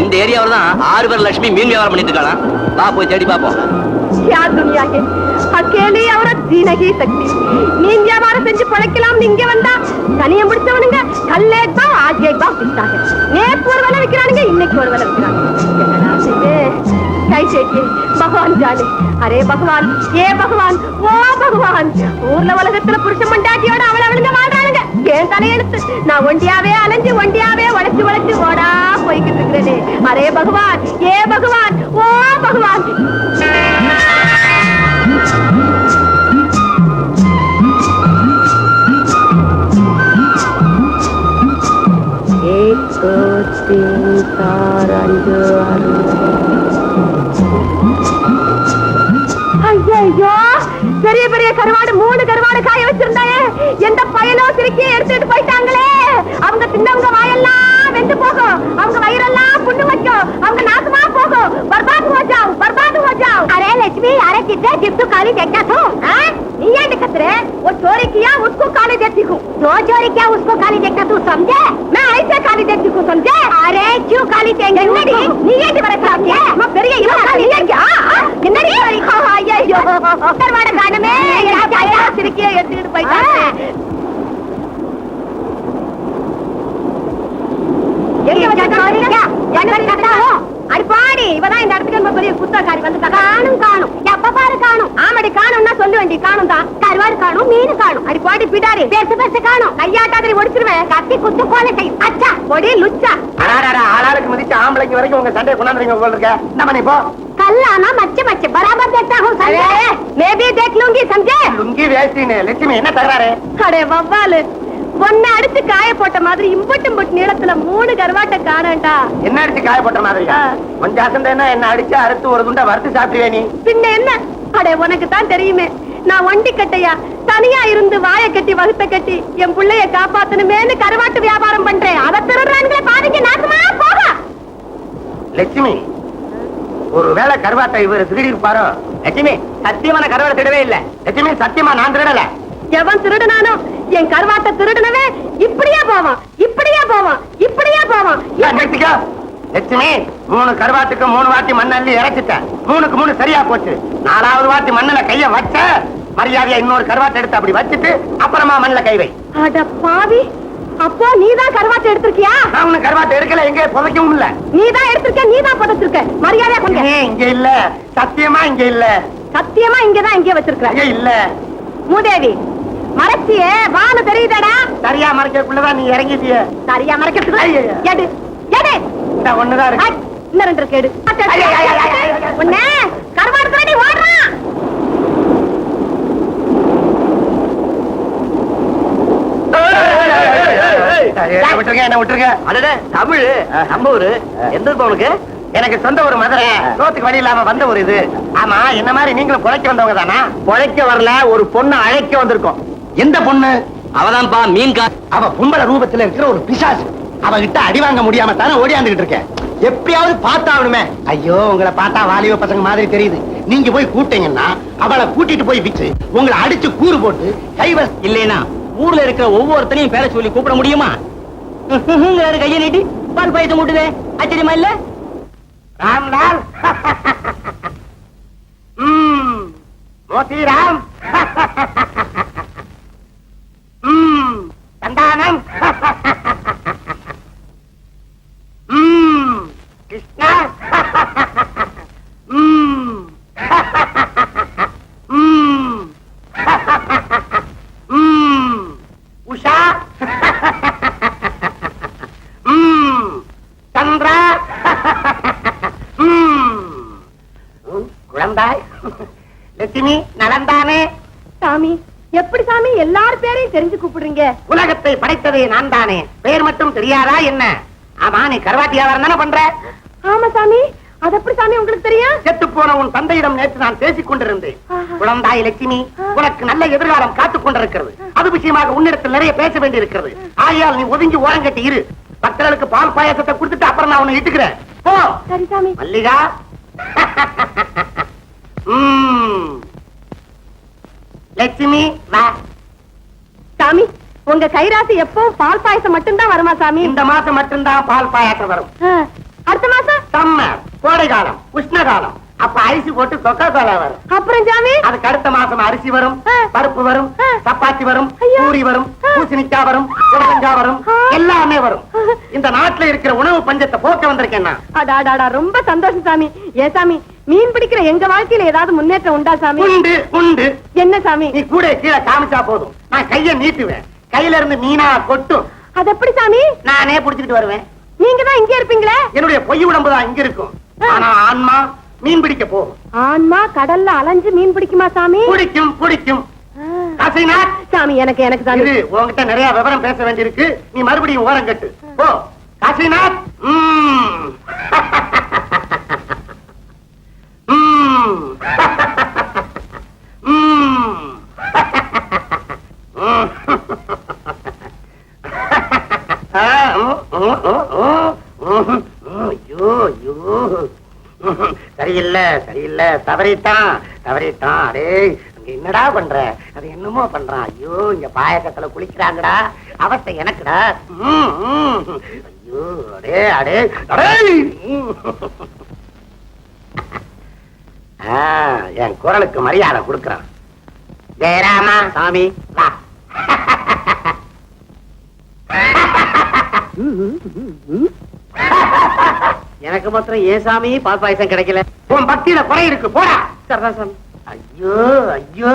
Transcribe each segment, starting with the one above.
இந்த ஏரியாவில் தான் ஆறு பேர் லட்சுமி மீன் வியாபாரம் பண்ணிட்டு இருக்காளாம் வா போய் தேடி பாப்போம் யார் துணியாகே அக்கேலே அவர தீனகி சக்தி. மீன் வியாபாரம் செஞ்சு பழைக்கலாம் இங்க வந்தா தனியம் பிடிச்சவனுங்க கல்லேக்பா ஆஜேக்பா பிடிச்சாங்க நேற்று ஒரு வேலை விற்கிறானுங்க இன்னைக்கு ஒரு வேலை விற்கிறாங்க கை சேட்டியே பகவான் ஜாலி. அரே பகவான் ஏ பகவான் ஓ பகவான். ஊர்ல உலகத்துல புருஷ மண்டாட்டியோட அவள அவளுங்க நான் ஒண்டியாவே அலைஞ்சு ஒண்டியாவே உழைச்சு உழைச்சு ஓடா போய்கிட்டு இருக்கிறேனே அரே பகவான் ஏ பகவான் ஓ பகவான் एक दो तीन चार அஞ்சு ஆறு अरे कितने जिप तो काली देखता तू हाँ? नहीं है दिक्कत रे वो चोरी किया उसको काली देखती हूँ जो चोरी किया उसको काली देखता तू समझे मैं ऐसे काली देखती हूँ समझे अरे क्यों काली देंगे நீ ஏன் வர சாப்பிட்டியா அம்மா பெரிய இவன் நீ ஏன் என்னடி ஐயோ கருவாட காணுமே திருக்கிய எடுத்துக்கிட்டு போயிட்டாங்க எங்க வச்சிருக்கா அடிப்பாடி இவதான் இந்த இடத்துக்கு ரொம்ப பெரிய குத்தக்காரி வந்து காணும் காணும் எப்ப பாரு காணும் ஆமாடி காணும்னா சொல்லு வேண்டி காணும் தான் கருவாடு காணும் மீன் காணும் அடிப்பாடி பிடாரி பெருசு பெருசு காணும் கையாட்டாதிரி ஒடிச்சிருவேன் கத்தி குத்து கோலை செய்யும் அச்சா பொடி லுச்சா அடாடா, ஆளாளுக்கு மதிச்சு ஆம்பளைக்கு வரைக்கும் உங்க சண்டையை கொண்டாந்துறீங்க போல இருக்க என்ன பண்ணி போ कल आना बच्चे बच्चे बराबर देखता हूँ समझे मैं भी देख लूंगी समझे லுங்கி வேஷ்டின்னு லட்சுமி என்ன தகராறு அடே வவ்வாலு பொண்ணை அடிச்சு காய போட்ட மாதிரி இம்புட்டு இம்புட்டு நீளத்துல மூணு கருவாட்டை காணண்டா என்ன அடிச்சு காயப்பட்ட மாதிரி ஆ. கொஞ்சம் அசந்தேன்னா என்ன அடிச்சு அறுத்து ஒரு துண்டை வறுத்து சாப்பிடுவே நீ? பின்ன என்ன? அடே உனக்கு தான் தெரியுமே. நான் ஒண்டி கட்டையா? தனியா இருந்து வாயை கட்டி வகுத்த கட்டி என் புள்ளைய காப்பாத்தணுமேன்னு கருவாட்டு வியாபாரம் பண்றேன். அதை திருடுறானுங்களே பாதிக்க நாசமா போக. லட்சுமி ஒரு வேளை கருவாட்டை இவர் திருடி இருப்பாரோ லட்சுமி சத்தியமான கருவாடை திருடவே இல்ல. லட்சுமி சத்தியமா நான் திருடல? எவன் திருடுனானோ? என் கருவாட்டை திருடுனவே இப்படியே போவான் இப்படியே போவான் இப்படியே போவான். லட்சுமி மூணு கருவாட்டுக்கு மூணு வாட்டி மண்ணள்ளி இறச்சிட்டேன். மூணுக்கு மூணு சரியா போச்சு. நாலாவது வாட்டி மண்ணுல கைய வச்ச மரியாதையா இன்னொரு கருவாட்டை எடுத்து அப்படி வச்சுட்டு அப்புறமா மண்ணுல கை வை. அட பாவி அப்போ நீதான் கருவாட்டை எடுத்திருக்கியா? நான் உனக்கு கருவாட்டை எடுக்கல எங்க புதைக்கவும் இல்ல. நீதான் எடுத்திருக்க நீதான் புதைச்சிருக்க. மரியாதையா கொஞ்சம் இங்க இல்ல. சத்தியமா இங்க இல்ல. சத்தியமா இங்கதான் இங்கே வச்சிருக்க இங்க இல்ல. மூதேவி மறைச்சியே வானு தெரியுதாடா. சரியா மறைக்கக்குள்ளதான் நீ இறங்கிட்டிய? சரியா மறைக்கிறதுக்கு. எடு எடு. இந்த ஒண்ணுதான் இருக்கு. இன்னும் ரெண்டு இருக்கு எடு. ஐயோ, ஐயோ, ஐயோ, ஐயோ, ஐயோ. உன்னை கருவாடு திருடி ஓடுறான் என்ன விட்டுருங்க என்ன விட்டுருங்க அடடே தமிழ் நம்ம ஊரு. எந்த உனக்கு? எனக்கு சொந்த ஒரு மதுரை. சோத்துக்கு வழி இல்லாம வந்த ஒரு இது. ஆமா என்ன மாதிரி நீங்களும் பொழைக்க வந்தவங்க தானா? பொழைக்க வரல ஒரு பொண்ணு அழைக்க வந்திருக்கோம். எந்த பொண்ணு? அவதான்ப்பா மீன் கா அவ பொம்பளை ரூபத்துல இருக்கிற ஒரு பிசாசு. அவகிட்ட அடி வாங்க முடியாம தானே ஓடியாந்துகிட்டு இருக்கேன் எப்படியாவது பார்த்தாகணுமே. ஐயோ உங்களை பார்த்தா வாலிப பசங்க மாதிரி தெரியுது. நீங்க போய் கூட்டீங்கன்னா அவளை கூட்டிட்டு போய் விச்சு உங்களை அடிச்சு கூறு போட்டு கைவ இல்லைனா ஊர்ல இருக்கிற ஒவ்வொருத்தனையும் பேர சொல்லி கூப்பிட முடியுமா? ம்ஹும்ங்கிறாரு கையை நீட்டி பால் பயத்த முட்டுதே ஆச்சரியமா இல்ல? ராம்லால் ம், லட்சுமி நலந்தானே சாமி எப்படி சாமி? எல்லார் பேரையும் தெரிஞ்சு கூப்பிடுறீங்க. உலகத்தை படைத்ததே நான் தானே பெயர் மட்டும் தெரியாதா என்ன? ஆமா நீ கருவாட்டி வியாபாரம் தானே பண்ற? ஆமா சாமி அது எப்படி சாமி உங்களுக்கு தெரியும்? செத்து போன உன் தந்தையிடம் நேற்று நான் பேசிக் கொண்டிருந்தேன். குழந்தாய் லட்சுமி உனக்கு நல்ல எதிர்காலம் காத்துக் கொண்டிருக்கிறது. அது விஷயமாக உன்னிடத்தில் நிறைய பேச வேண்டியிருக்கிறது. ஆகையால் நீ ஒதுங்கி ஓரங்கட்டி இரு. பக்தர்களுக்கு பால் பாயாசத்தை கொடுத்துட்டு அப்புறம் நான் உன்னை இட்டுக்கிறேன். போ. சரி சாமி. மல்லிகா. ம். லட்சுமி வா. சாமி உங்க கைராசி எப்போ பால் பாயசம் மட்டும்தான் வருமா சாமி? இந்த மாசம் மட்டும்தான் பால் பாயாசம் வரும். அடுத்த மாசம்? சம்மர் கோடை காலம் உஷ்ண அப்ப அரிசி போட்டு கொக்கா கோலா வரும். அப்புறம் சாமி? அதுக்கு அடுத்த மாசம் அரிசி வரும். பருப்பு வரும். சப்பாத்தி வரும். பூரி வரும். பூசணிக்காய் வரும் புடலங்காய் வரும். எல்லாமே வரும். இந்த நாட்டுல இருக்கிற உணவு பஞ்சத்தை போக்க வந்திருக்கேன் அடாடாடா ரொம்ப சந்தோஷம் சாமி. ஏ சாமி மீன் பிடிக்கிற எங்க வாழ்க்கையில ஏதாவது முன்னேற்றம் உண்டா சாமி? உண்டு உண்டு. என்ன சாமி? நீ கூட கீழே காமிச்சா போதும். நான் கைய நீட்டுவேன். கையில இருந்து மீனா கொட்டும். அது எப்படி சாமி? நானே புடிச்சுக்கிட்டு வருவேன். நீங்க தான் இங்க இருப்பீங்களே? என்னுடைய பொய் உடம்பு தான் இங்க இருக்கும். ஆனா ஆன்மா மீன் பிடிக்க போகும் ஆன்மா கடல்ல அலைஞ்சு மீன் பிடிக்குமா சாமி? பிடிக்கும் பிடிக்கும். சாமி எனக்கு எனக்கு இது உன்கிட்ட நிறைய விவரம் பேச வேண்டியிருக்கு. நீ மறுபடியும் ஓரம் கட்டு. போ. காசிநாத். சரியில்லை தவறிட்டான் தவறிட்டான். அடே அங்க என்னடா பண்ற? அது என்னமோ பண்றான். ஐயோ இங்க பாயக்கத்துல குளிக்கிறாங்கடா. அவஸ்தை எனக்குடா. ஐயோ அடே அடே அடே. என் குரலுக்கு மரியாதை கொடுக்கறான். ஜெயராமா சாமி. வா. எனக்கு மாத்திரம் ஏன் சாமி பால் பாயசம் கிடைக்கல? உன் பக்தியில குறை இருக்கு போடா. சரிதான் சாமி. ஐயோ ஐயோ.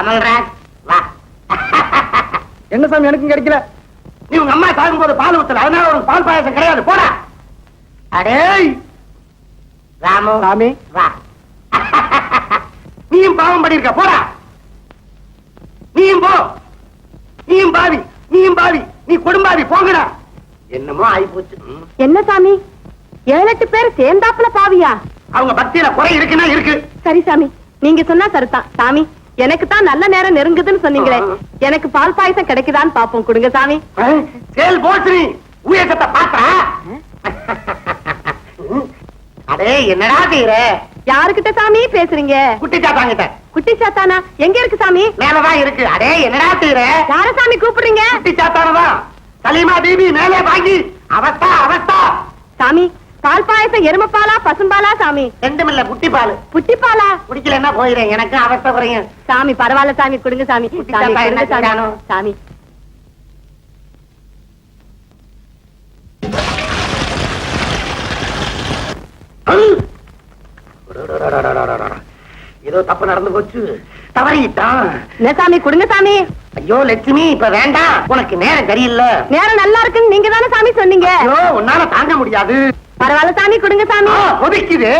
அமல்ராஜ் வா. என்ன சாமி எனக்கும் கிடைக்கல. நீ உங்க அம்மா சாகும்போது பால் ஊத்தல அதனால உனக்கு பால் பாயாசம் கிடையாது போடா. அடேய். ராமு சாமி. வா. நீயும் பாவம் பண்ணிருக்க போடா. நீயும் போ. நீயும் பாவி நீயும் பாவி நீ கொடும்பாவி போங்கடா. என்னமோ ஆயிப்போச்சு. என்ன சாமி? ஏழு எட்டு பேர் சேர்ந்தாப்புல பாவியா? அவங்க பக்தியில குறை இருக்குன்னா இருக்கு. சரி சாமி நீங்க சொன்னா சரிதான் சாமி எனக்கு தான் நல்ல நேரம் நெருங்குதுன்னு சொன்னீங்களே. எனக்கு பால் பாயசம் கிடைக்குதான்னு பாப்போம். கொடுங்க சாமி. சேல் போச்சு நீ ஊயக்கத்தை பாத்தா அடே என்னடா செய்யற? யாருகிட்ட சாமி பேசுறீங்க? குட்டி சாத்தாங்கிட்ட. குட்டி சாத்தானா? எங்க இருக்கு சாமி? மேலதான் இருக்கு. அடே என்னடா செய்யற? யார சாமி கூப்பிடுறீங்க? குட்டி சாத்தானதான். சலீமா பீபி மேலே வாங்கி அவஸ்தா அவஸ்தா. சாமி பால் பாயசம் எருமப்பாலா பசும்பாலா சாமி? ரெண்டுமில்ல குட்டி பால் புட்டி பாலா குடிக்கலன்னா போயிடுறேன் எனக்கு அவஸ்தை குறையும். சாமி பரவாயில்ல சாமி கொடுங்க சாமி. சாமி என்ன? சாமி. ஏதோ தப்பு நடந்து போச்சு தவறிட்டான் சாமி கொடுங்க சாமி ஐயோ லட்சுமி இப்ப வேண்டாம் உனக்கு நேரம் சரியில்லை நேரம் நல்லா இருக்குன்னு நீங்க தானே சாமி சொன்னீங்க ஐயோ உன்னால தாங்க முடியாது பரவாயில்ல சாமி கொடுங்க சாமி கொதிக்குது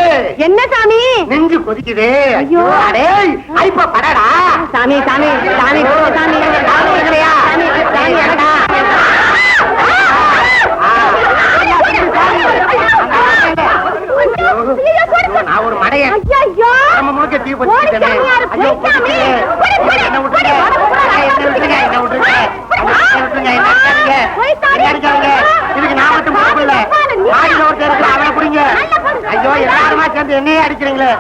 என்ன சாமி நெஞ்சு கொதிக்குது ஐயோ. அடே ஐப்ப படடா சாமி சாமி சாமி சாமி? சாமி சாமி அடடா. நான் ஒரு மடையன் ஐயோ நம்ம முழுக்க தீ ஓடி பத்திட்டேனே. சாமியார், ஐயோ, போய் சாமி. பத்திட்டேனே. போடி, போடி, என்ன விட்டுருங்க. போடி, போடி, போடி, ஐயா, என்ன விட்டுருங்க, என்ன விட்டுருங்க. என்ன விட்டுருங்க, என்ன அடிக்காதீங்க. போய் சாமி. என்ன அடிக்காதீங்க. இதுக்கு நான் மட்டும் பொறுப்பு இல்ல. மாடியில ஒருத்தர் இருக்கு, அவனை பிடிங்க. ஐயோ, எல்லாருமா சேர்ந்து என்னையே அடிக்கிறீங்களே.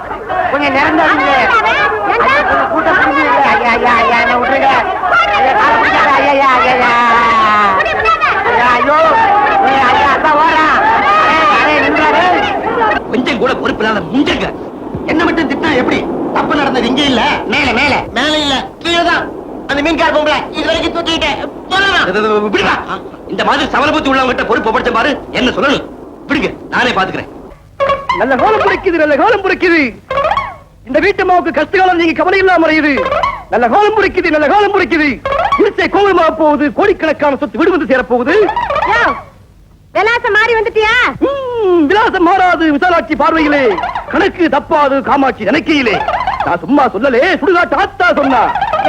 கொஞ்சம் நிரந்தாதீங்க. ஐயா, கொஞ்சம் கூட்டம் புரிஞ்சுதுங்க. ஐயா, ஐயா, ஐயா, என்ன விட்டுருங்க. ஐயா, காலை பிடிக்காத. ஐயா, ஐயா, ஐயா, ஐயா. ஐயா, ஐயோ. ஏய், ஐயா, அதான் ஓடுறான். அடே, அடே, நின்றாரு. கொஞ்சம் கூட பொறுப்பு இல்லாத முஞ்சங்க என்ன மட்டும் திட்டினா எப்படி தப்பு நடந்தது இங்க இல்ல மேல மேல மேல இல்ல கீழே தான் அந்த மீன்கார பொம்பளை இது வரைக்கும் தூக்கிட்டேன் சொல்லலாம் விடுங்க இந்த மாதிரி சமரபுத்தி உள்ளவங்கிட்ட பொறுப்பு படுத்த பாரு. என்ன சொல்லணும்? விடுங்க நானே பாத்துக்கிறேன். நல்ல காலம் பிடிக்குது நல்ல காலம் பிடிக்குது இந்த வீட்டு மாவுக்கு கஷ்டகாலம் நீங்க கவலை இல்லாம இருக்குது நல்ல காலம் பிடிக்குது நல்ல காலம் பிடிக்குது குடிசை கோவிலமாக போகுது கோடிக்கணக்கான சொத்து விடுவது சேரப்போகுது. விலாசம் மாறி வந்துட்டியா? விலாசம் மாறாது விசாலாட்சி பார்வையிலே. கணக்கு தப்பாது காமாட்சி நினைக்கையிலே. நான் சும்மா சொல்லலே சுடுகாட்டு ஆத்தா சொன்னா.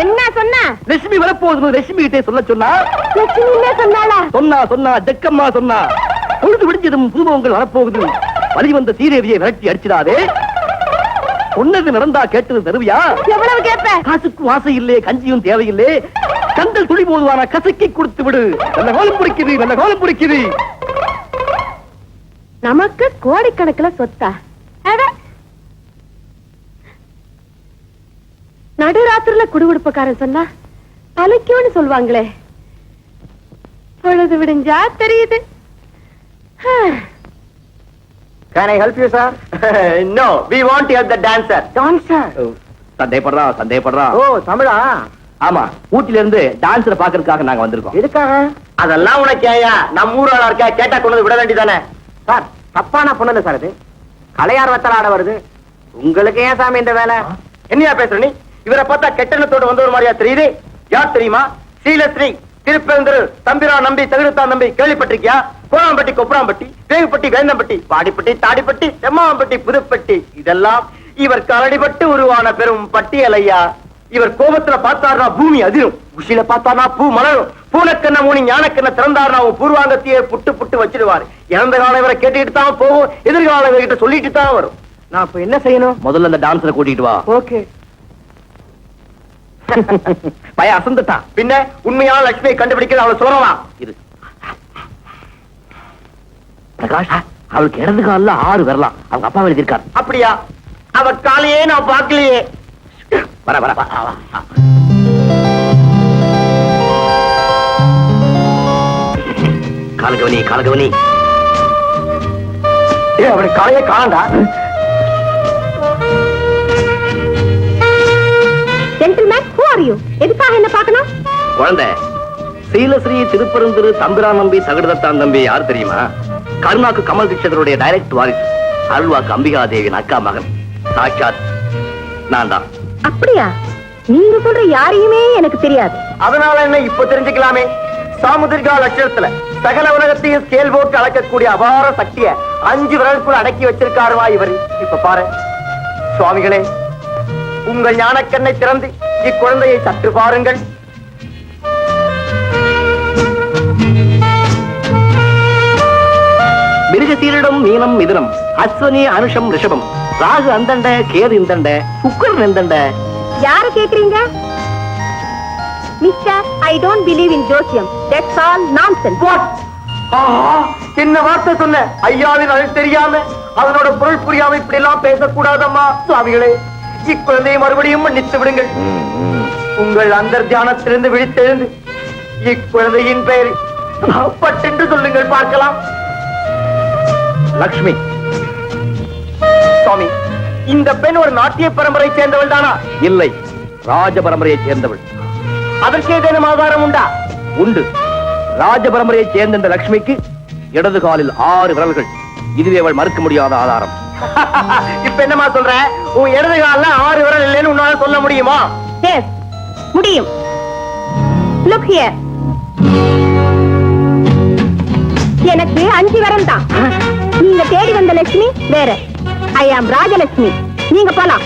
என்ன சொன்ன? லட்சுமி வரப்போகுது லட்சுமி கிட்டே சொல்ல சொன்னா. சொன்னா சொன்னா ஜக்கம்மா சொன்னா. பொழுது விடிஞ்சதும் வரப்போகுது. வழி வந்த சீரேவியை விரட்டி அடிச்சிடாதே. சொன்னது நடந்தா கேட்டது தருவியா எவ்வளவு கஞ்சியும் தேவையில்லே கந்தல் துளி போதுவான கசக்கி கொடுத்து விடு. நல்ல கோலம் பிடிக்குது நல்ல கோலம் பிடிக்குது நமக்கு கோடிக்கணக்குல சொத்தா. நடுராத்திரில குடுகுடுப்பக்காரன் சொன்னா தலைக்கும்னு சொல்லுவாங்களே பொழுது விடிஞ்சா தெரியுது. Can I help you, sir? no, we want to help the dancer. Dancer? சந்தேகப்படுறான் சந்தேகப்படுறான் ஓ தமிழா? ஆமா ஊட்டில இருந்து டான்ஸரை பாக்குறதுக்காக நாங்க வந்திருக்கோம். எதுக்காக? அதெல்லாம் உனக்கு ஏயா நம்ம ஊர் ஆளா இருக்கா கேட்டா கொண்டு விட வேண்டியதானே? சார் தப்பான பொண்ணு சார் இது. கலையார் வத்தல ஆட வருது. உங்களுக்கு ஏன் சாமி இந்த வேலை? என்னையா பேசுற நீ? இவரை பார்த்தா கெட்டணத்தோடு வந்த ஒரு மாதிரியா தெரியுது? யார் தெரியுமா? ஸ்ரீலஸ்ரீ. திருப்பெருந்தரு தம்பிரா நம்பி தகுடுத்தா நம்பி கேள்விப்பட்டிருக்கியா? கோலாம்பட்டி கொப்பராம்பட்டி வேகுப்பட்டி வேந்தம்பட்டி பாடிப்பட்டி தாடிப்பட்டி செம்மாம்பட்டி புதுப்பட்டி. இதெல்லாம் இவர் கரடிபட்டு உருவான பெரும் பட்டியலையா? இவர் கோபத்துல பார்த்தார்னா பூமி அதிரும். உஷில பார்த்தார்னா பூ மலரும். பூனக்கண்ண மூணி ஞானக்கண்ண திறந்தார்னா அவன் பூர்வாங்கத்தையே புட்டு புட்டு வச்சிடுவாரு. இறந்த காலம் இவரை கேட்டுக்கிட்டு தான் போகும் எதிர்காலம் இவர்கிட்ட சொல்லிட்டு தான் வரும். நான் இப்ப என்ன செய்யணும்? முதல்ல அந்த டான்ஸரை கூட்டிட்டு வா. ஓகே. பையன் அசந்துட்டான். பின்ன உண்மையான லட்சுமியை கண்டுபிடிக்கிறது அவளை சொல்லலாம் இரு. பிரகாஷ் அவளுக்கு இடது கால்ல ஆறு வரலாம். அவங்க அப்பா எழுதியிருக்காரு. அப்படியா? அவ காலையே நான் பார்க்கலையே. வர வர காலகவனி காலகவனி. ஏ அவனுக்கு காலையே காணண்டா. ஹூ ஆர் யூ எதுக்காக என்ன பார்க்கணும்? குழந்தை சீலஸ்ரீ திருப்பரந்துரு தம்பிரா நம்பி தகுடத்தான் தம்பி யார் தெரியுமா? கருணாக்கு கமல் தீட்சதருடைய டைரக்ட் வாரிசு அருள்வாக்கு அம்பிகா தேவியின் அக்கா மகன். சாட்சாத் நான் தான். அப்படியா? நீங்க சொல்ற யாரையுமே எனக்கு தெரியாது. அதனால என்ன இப்ப தெரிஞ்சுக்கலாமே? சாமுதிரிகா லட்சணத்துல சகல உலகத்தையும் ஸ்கேல் போட்டு அளக்கக்கூடிய அபார சக்திய அஞ்சு விரலுக்குள்ள அடக்கி வச்சிருக்காருவா இவர்? இப்ப பாரு. சுவாமிகளே உங்கள் ஞானக்கண்ணை திறந்து இக்குழந்தையை சற்று பாருங்கள். மிருகசீரிடம் மீனம் மிதுனம் அஸ்வனி அனுஷம் ரிஷபம் ராகு அந்தண்ட கேது இந்தண்ட சுக்கரன் எந்தண்ட யார கேக்குறீங்க mister I don't believe in josiyam. That's all nonsense? ஆஹா, என்ன வார்த்தை சொன்ன? ஐயாவின் அழகு தெரியாம அதனோட பொருள் புரியாம இப்படி எல்லாம் பேசக்கூடாதம்மா சுவாமிகளே. இக்குழந்தையை மறுபடியும் மன்னித்து விடுங்கள். உங்கள் அந்த தியானத்திலிருந்து விழித்தெழுந்து இக்குழந்தையின் பெயர் பட்டென்று சொல்லுங்கள் பார்க்கலாம். லக்ஷ்மி. சுவாமி இந்த பெண் ஒரு நாட்டிய பரம்பரை சேர்ந்தவள் தானா? இல்லை ராஜ பரம்பரையைச் சேர்ந்தவள். அதற்கு ஏதேனும் ஆதாரம் உண்டா? உண்டு. ராஜ பரம்பரையைச் சேர்ந்த இந்த லக்ஷ்மிக்கு இடது காலில் ஆறு விரல்கள். இதுவே அவள் மறுக்க முடியாத ஆதாரம். இப்ப என்னமா சொல்ற? உன் இடது கால்ல ஆறு விரல் இல்லைன்னு உன்னால சொல்ல முடியுமா? எஸ் முடியும். லுக் ஹியர் எனக்கு அஞ்சு வரம் தான். நீங்க தேடி வந்த லட்சுமி வேற. ஐ ஆம் ராஜலட்சுமி. நீங்க போலாம்.